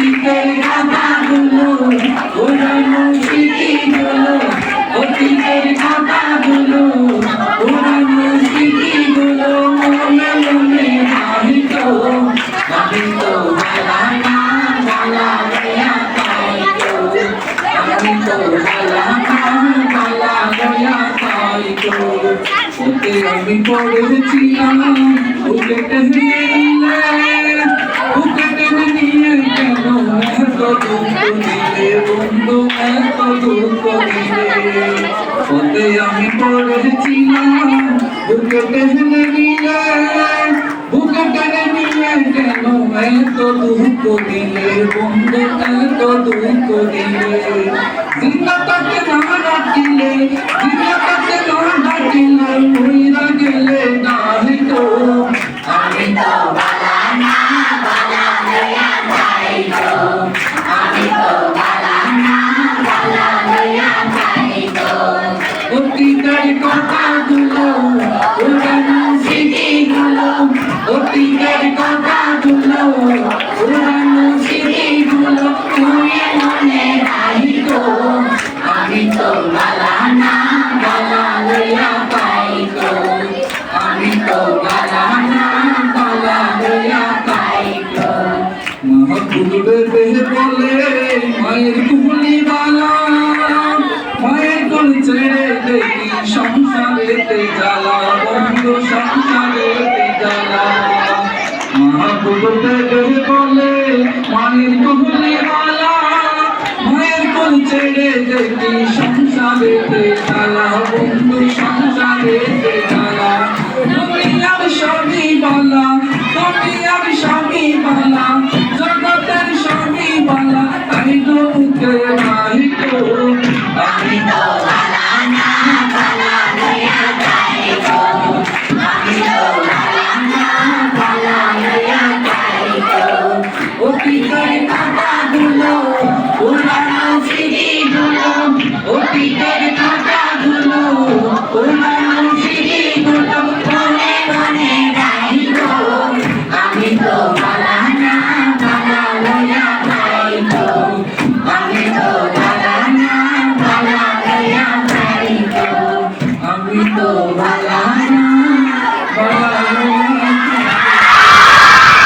অতীতের কথাগুলো পুরানো স্মৃতিগুলো অতীতের কথাগুলো পুরানো স্মৃতিগুলো মনে বালানা বালা লয়া পাইতো নিয়ে দিলে বন্ধু এত দুঃখ দিলে ওতে আমি পড়েছিলাম ওকে টেনে নিলে বুকে টেনে নিয়ে কেন দিলে জিন্দাটাকে না ডাকিলে জিন্দাটাকে না মায়ের কুহলি বালা মায়ের কোল ছেড়ে দেখি সংসারেতে জ্বালা, বন্ধু সংসারেতে জ্বালা। মহাপুরবে দেহে বলে মায়ের কুহলি বালা মায়ের কোল ছেড়ে দেখি সংসারেতে জ্বালা, বন্ধু সংসারেতে জ্বালা। তুমি আর সবই বালা, তুমি আর সবই বালা, জগতের সবই বালা, তাই তো মুখে নাই তো muito mais.